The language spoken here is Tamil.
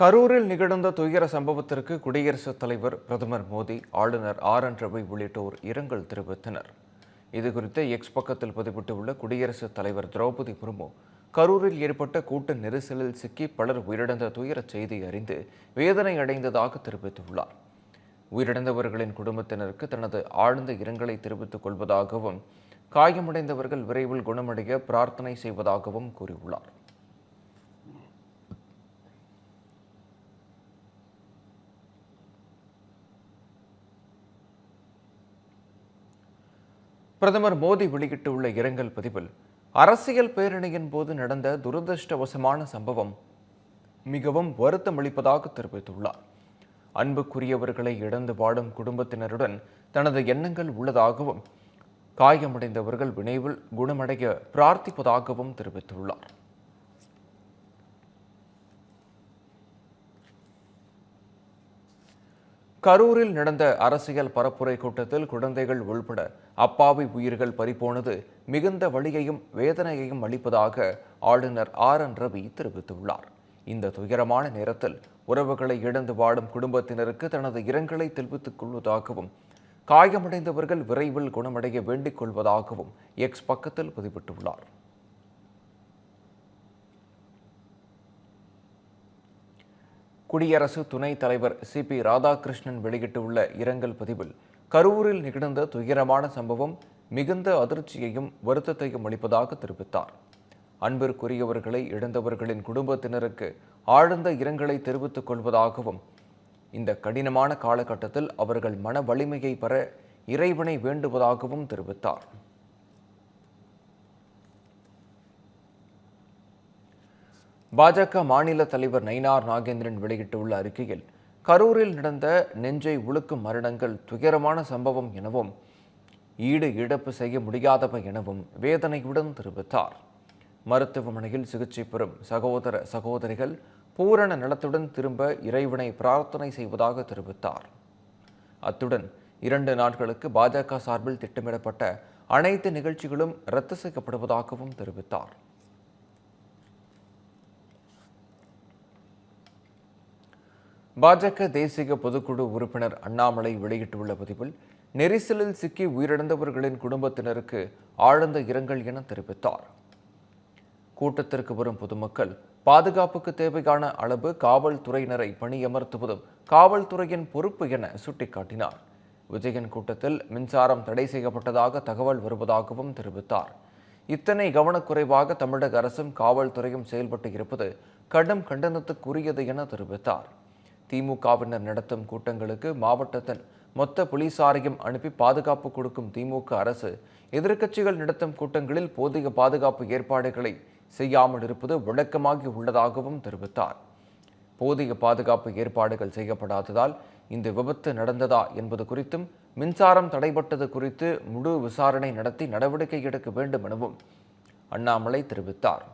கரூரில் நிகழ்ந்த துயர சம்பவத்திற்கு குடியரசுத் தலைவர் பிரதமர் மோடி ஆளுநர் ஆர். என். ரவி உள்ளிட்டோர் இரங்கல் தெரிவித்தனர். இதுகுறித்து எக்ஸ் பக்கத்தில் பதிவிட்டுள்ள குடியரசுத் தலைவர் திரௌபதி முர்மு கரூரில் ஏற்பட்ட கூட்ட நெரிசலில் சிக்கி பலர் உயிரிழந்த துயரச் செய்தி அறிந்து வேதனை அடைந்ததாக தெரிவித்துள்ளார். உயிரிழந்தவர்களின் குடும்பத்தினருக்கு தனது ஆழ்ந்த இரங்கலை தெரிவித்துக் கொள்வதாகவும் காயமடைந்தவர்கள் விரைவில் குணமடைய பிரார்த்தனை செய்வதாகவும் கூறியுள்ளார். பிரதமர் மோடி வெளியிட்டுள்ள இரங்கல் பதிவில் அரசியல் பேரணியின் போது நடந்த துரதிருஷ்டவசமான சம்பவம் மிகவும் வருத்தமளிப்பதாக தெரிவித்துள்ளார். அன்புக்குரியவர்களை இழந்து வாடும் குடும்பத்தினருடன் தனது எண்ணங்கள் உள்ளதாகவும் காயமடைந்தவர்கள் விரைவில் குணமடைய பிரார்த்திப்பதாகவும் தெரிவித்துள்ளார். கரூரில் நடந்த அரசியல் பரப்புரை கூட்டத்தில் குழந்தைகள் உள்பட அப்பாவி உயிர்கள் பறிபோனது மிகுந்த வலியையும் வேதனையையும் அளிப்பதாக ஆளுநர் ஆர் என் ரவி தெரிவித்துள்ளார். இந்த துயரமான நேரத்தில் உறவுகளை இழந்து வாடும் குடும்பத்தினருக்கு தனது இரங்கலை தெரிவித்துக் கொள்வதாகவும் காயமடைந்தவர்கள் விரைவில் குணமடைய வேண்டிக் கொள்வதாகவும் எக்ஸ் பக்கத்தில் பதிவிட்டுள்ளார். குடியரசு துணைத் தலைவர் சி. பி. ராதாகிருஷ்ணன் வெளியிட்டுள்ள இரங்கல் பதிவில் கரூரில் நிகழ்ந்த துயரமான சம்பவம் மிகுந்த அதிர்ச்சியையும் வருத்தத்தையும் அளிப்பதாக தெரிவித்தார். அன்பிற்குரியவர்களை இழந்தவர்களின் குடும்பத்தினருக்கு ஆழ்ந்த இரங்கலை தெரிவித்துக் கொள்வதாகவும் இந்த கடினமான காலகட்டத்தில் அவர்கள் மன வலிமையை பெற இறைவனை வேண்டுவதாகவும் தெரிவித்தார். பாஜக மாநில தலைவர் நயினார் நாகேந்திரன் வெளியிட்டுள்ள அறிக்கையில் கரூரில் நடந்த நெஞ்சை உழுக்கும் மரணங்கள் துயரமான சம்பவம் எனவும் ஈடு இழப்பு செய்ய முடியாதவை எனவும் வேதனையுடன் தெரிவித்தார். மருத்துவமனையில் சிகிச்சை பெறும் சகோதர சகோதரிகள் பூரண நலத்துடன் திரும்ப இறைவனை பிரார்த்தனை செய்வதாக தெரிவித்தார். அத்துடன் இரண்டு நாட்களுக்கு பாஜக சார்பில் திட்டமிடப்பட்ட அனைத்து நிகழ்ச்சிகளும் ரத்து செய்யப்படுவதாகவும் தெரிவித்தார். பாஜக தேசிய பொதுக்குழு உறுப்பினர் அண்ணாமலை வெளியிட்டுள்ள பதிவில் நெரிசலில் சிக்கி உயிரிழந்தவர்களின் குடும்பத்தினருக்கு ஆழ்ந்த இரங்கல் என தெரிவித்தார். கூட்டத்திற்கு வரும் பொதுமக்கள் பாதுகாப்புக்கு தேவையான அளவு காவல்துறையினரை பணியமர்த்துவதும் காவல்துறையின் பொறுப்பு என சுட்டிக்காட்டினார். விஜயன் கூட்டத்தில் மின்சாரம் தடை செய்யப்பட்டதாக தகவல் வருவதாகவும் தெரிவித்தார். இத்தனை கவனக்குறைவாக தமிழக அரசும் காவல்துறையும் செயல்பட்டு இருப்பது கடும் கண்டனத்துக்குரியது என தெரிவித்தார். திமுகவினர் நடத்தும் கூட்டங்களுக்கு மாவட்டத்தின் மொத்த போலீசாரையும் அனுப்பி பாதுகாப்பு கொடுக்கும் திமுக அரசு. எதிர்க்கட்சிகள் நடத்தும் கூட்டங்களில் போதிய பாதுகாப்பு ஏற்பாடுகளை செய்யாமல் இருப்பது வழக்கமாகி உள்ளதாகவும் தெரிவித்தார். போதிய பாதுகாப்பு ஏற்பாடுகள் செய்யப்படாததால் இந்த விபத்து நடந்ததா என்பது குறித்தும் மின்சாரம் தடைபட்டது குறித்து முழு விசாரணை நடத்தி நடவடிக்கை எடுக்க வேண்டும் எனவும் அண்ணாமலை தெரிவித்தார்.